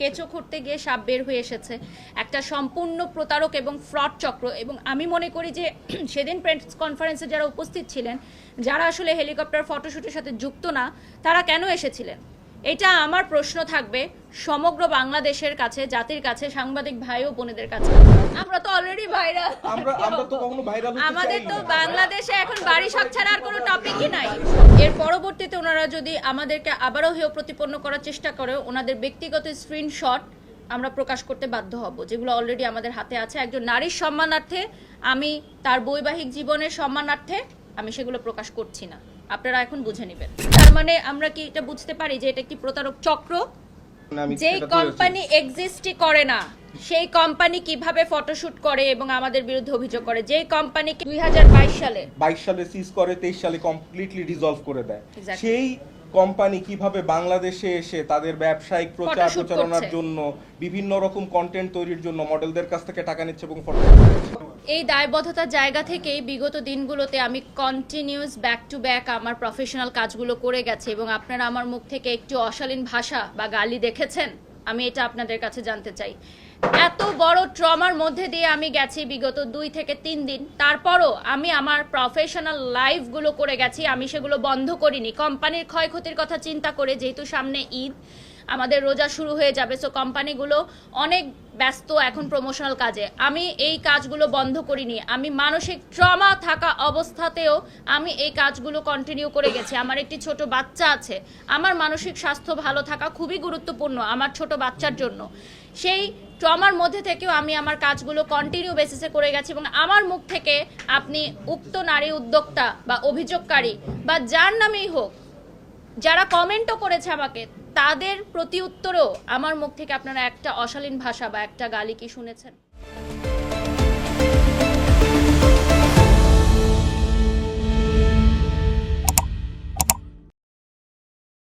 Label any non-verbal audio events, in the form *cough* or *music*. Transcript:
কেঁচো খুঁড়তে গিয়ে সাপ বের হয়ে এসেছে। একটা সম্পূর্ণ প্রতারক এবং ফ্রড চক্র এবং আমি মনে করি যে *clears throat* সেদিন প্রেস কনফারেন্সে যারা উপস্থিত ছিলেন, যারা আসলে হেলিকপ্টার ফটোশ্যুটের সাথে যুক্ত না, তারা কেন এসেছিলেন? এটা আমার প্রশ্ন থাকবে সমগ্র বাংলাদেশের কাছে জাতির কাছে সাংবাদিক ভাই ও বোনেদের কাছে। আমরা তো অলরেডি ভাইরাল আমরা আমরা তো কখনো ভাইরাল হতে আমাদের তো বাংলাদেশে এখন বাড়ি সব ছাড়া আর কোনো টপিকই নাই। এর পরবর্তীতে ওনারা যদি আমাদেরকে আবারও হেয় প্রতিপন্ন করার চেষ্টা করে ওনাদের ব্যক্তিগত স্ক্রিনশট আমরা প্রকাশ করতে বাধ্য হব যেগুলো অলরেডি আমাদের হাতে আছে। একজন নারীর সম্মানার্থে আমি তার বৈবাহিক জীবনের সম্মানার্থে আমি সেগুলো প্রকাশ করছি না। আপনারা এখন বুঝে নেবেন। তার মানে আমরা কি এটা বুঝতে পারি যে এটা একটি প্রতারক চক্র? যে যেই। কোম্পানি এক্সিস্টই করে না সেই কোম্পানি কীভাবে ফটোশুট করে এবং আমাদের বিরুদ্ধে অভিযোগ করে? যেই কোম্পানি দুই হাজার বাইশ সালে বাইশ সালে সিজ করে তেইশ সালে কমপ্লিটলি ডিসলভ করে দেয়। সেই কোম্পানি কীভাবে বাংলাদেশে এসে তাদের ব্যবসায়িক প্রচার প্রচারণার জন্য বিভিন্ন রকম কন্টেন্ট তৈরির জন্য মডেলদের কাছ থেকে টাকা নিচ্ছে এবং ফটো এই দায়বদ্ধতার জায়গা থেকেই বিগত দিনগুলোতে আমি কন্টিনিউস ব্যাক টু ব্যাক আমার প্রফেশনাল কাজগুলো করে গেছি এবং আপনারা আমার মুখ থেকে একটু অশালীন ভাষা বা গালি দেখেছেন? আমি এটা আপনাদের কাছে জানতে চাই। এত বড় ট্রমার মধ্যে দিয়ে আমি গেছি বিগত দুই থেকে তিন দিন। তারপরও আমি আমার প্রফেশনাল লাইফগুলো করে গেছি, আমি সেগুলো বন্ধ করিনি। কোম্পানির ক্ষয়ক্ষতির কথা চিন্তা করে যেহেতু সামনে ঈদ, আমাদের রোজা শুরু হয়ে যাবে সো কোম্পানিগুলো অনেক ব্যস্ত এখন প্রমোশনাল কাজে। আমি এই কাজগুলো বন্ধ করিনি। আমি মানসিক ট্রমা থাকা অবস্থাতেও আমি এই কাজগুলো কন্টিনিউ করে গেছি। আমার একটি ছোট বাচ্চা আছে। আমার মানসিক স্বাস্থ্য ভালো থাকা খুবই গুরুত্বপূর্ণ আমার ছোট বাচ্চার জন্য। সেই ট্রমার মধ্যে থেকেও আমি আমার কাজগুলো কন্টিনিউ বেসিসে করে গেছি এবং আমার মুখ থেকে আপনি উক্ত নারী উদ্যোক্তা বা অভিযোগকারী বা যার নামেই হোক, যারা কমেন্টও করেছে আমাকে, তাদের প্রতি উত্তরেও আমার মুখ থেকে আপনারা একটা অশালীন ভাষা বা একটা গালি কি শুনেছেন?